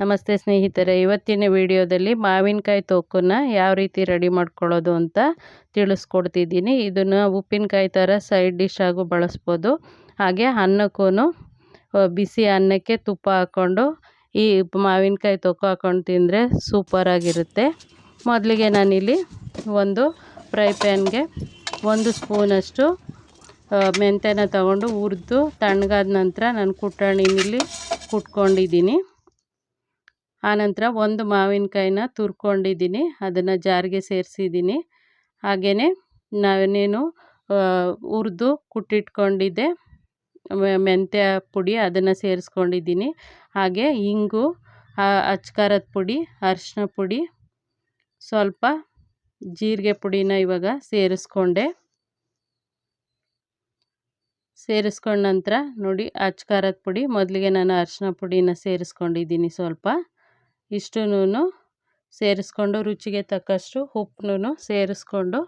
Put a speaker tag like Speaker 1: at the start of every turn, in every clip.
Speaker 1: ನಮಸ್ತೆ ಸ್ನೇಹಿತರೆ, ಇವತ್ತಿನ ವಿಡಿಯೋದಲ್ಲಿ ಮಾವಿನಕಾಯಿ ತೋಕನ್ನು ಯಾವ ರೀತಿ ರೆಡಿ ಮಾಡ್ಕೊಳ್ಳೋದು ಅಂತ ತಿಳಿಸ್ಕೊಡ್ತಿದ್ದೀನಿ. ಇದನ್ನು ಉಪ್ಪಿನಕಾಯಿ ಥರ ಸೈಡ್ ಡಿಶ್ ಆಗು ಬಳಸ್ಬೋದು. ಹಾಗೆ ಅನ್ನಕ್ಕೂ ಬಿಸಿ ಅನ್ನಕ್ಕೆ ತುಪ್ಪ ಹಾಕ್ಕೊಂಡು, ಈ ಮಾವಿನಕಾಯಿ ತೊಕ್ಕು ಹಾಕ್ಕೊಂಡು ತಿಂದರೆ ಸೂಪರಾಗಿರುತ್ತೆ ಮೊದಲಿಗೆ ನಾನಿಲ್ಲಿ ಒಂದು ಫ್ರೈ ಪ್ಯಾನ್ಗೆ ಒಂದು ಸ್ಪೂನಷ್ಟು ಮೆಂತ್ಯನ ತಗೊಂಡು ಹುರಿದು, ತಣ್ಣಗಾದ ನಂತರ ನಾನು ಕುಟ್ಟಾಣಿನಲ್ಲಿ ಕುಟ್ಕೊಂಡಿದ್ದೀನಿ. ಆನಂತರ ಒಂದು ಮಾವಿನಕಾಯಿನ ತುರ್ಕೊಂಡಿದ್ದೀನಿ, ಅದನ್ನು ಜಾರಿಗೆ ಸೇರಿಸಿದ್ದೀನಿ. ಹಾಗೆಯೇ ನಾನೇನು ಹುರಿದು ಕುಟ್ಟಿಟ್ಕೊಂಡಿದ್ದೆ ಮೆಂತ್ಯ ಪುಡಿ ಅದನ್ನು ಸೇರಿಸ್ಕೊಂಡಿದ್ದೀನಿ. ಹಾಗೆ ಇಂಗು ಅಚ್ಕಾರದ ಪುಡಿ ಅರಿಶಿನ ಪುಡಿ, ಸ್ವಲ್ಪ ಜೀರಿಗೆ ಪುಡಿನ ಇವಾಗ ಸೇರಿಸ್ಕೊಂಡೆ. ಸೇರಿಸ್ಕೊಂಡ ನಂತರ ನೋಡಿ ಅಚ್ಕಾರದ ಪುಡಿ, ಮೊದಲಿಗೆ ನಾನು ಅರಿಶಿನ ಪುಡಿನ ಸೇರಿಸ್ಕೊಂಡಿದ್ದೀನಿ ಸ್ವಲ್ಪ. ಇಷ್ಟೂ ಸೇರಿಸ್ಕೊಂಡು, ರುಚಿಗೆ ತಕ್ಕಷ್ಟು ಉಪ್ಪನ್ನೂ ಸೇರಿಸ್ಕೊಂಡು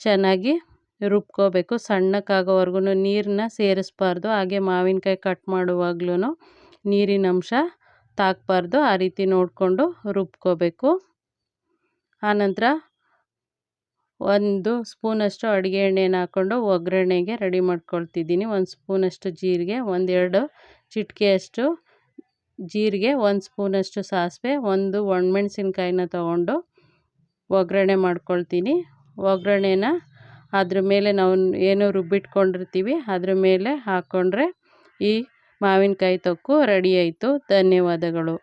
Speaker 1: ಚೆನ್ನಾಗಿ ರುಬ್ಕೋಬೇಕು. ಸಣ್ಣಕ್ಕಾಗೋವರೆಗೂ ನೀರನ್ನ ಸೇರಿಸ್ಬಾರ್ದು. ಹಾಗೆ ಮಾವಿನಕಾಯಿ ಕಟ್ ಮಾಡುವಾಗ್ಲೂ ನೀರಿನ ಅಂಶ ತಾಕಬಾರ್ದು. ಆ ರೀತಿ ನೋಡಿಕೊಂಡು ರುಬ್ಕೋಬೇಕು. ಆನಂತರ ಒಂದು ಸ್ಪೂನಷ್ಟು ಅಡುಗೆ ಎಣ್ಣೆನ ಹಾಕ್ಕೊಂಡು ಒಗ್ಗರಣೆಗೆ ರೆಡಿ ಮಾಡ್ಕೊಳ್ತಿದ್ದೀನಿ. ಒಂದು ಸ್ಪೂನಷ್ಟು ಜೀರಿಗೆ, ಒಂದೆರಡು ಚಿಟಿಕೆಯಷ್ಟು ಜೀರಿಗೆ ಒಂದು ಸ್ಪೂನಷ್ಟು ಸಾಸಿವೆ, ಒಂದು ಒಣಮೆಣ್ಸಿನ್ಕಾಯಿನ ತೊಗೊಂಡು ಒಗ್ಗರಣೆ ಮಾಡ್ಕೊಳ್ತೀನಿ. ಒಗ್ಗರಣೆನ ಅದ್ರ ಮೇಲೆ ನಾವು ಏನು ರುಬ್ಬಿಟ್ಕೊಂಡಿರ್ತೀವಿ, ಅದ್ರ ಮೇಲೆ ಹಾಕ್ಕೊಂಡ್ರೆ ಈ ಮಾವಿನಕಾಯಿ ತೊಕ್ಕು ರೆಡಿ ಆಯಿತು. ಧನ್ಯವಾದಗಳು.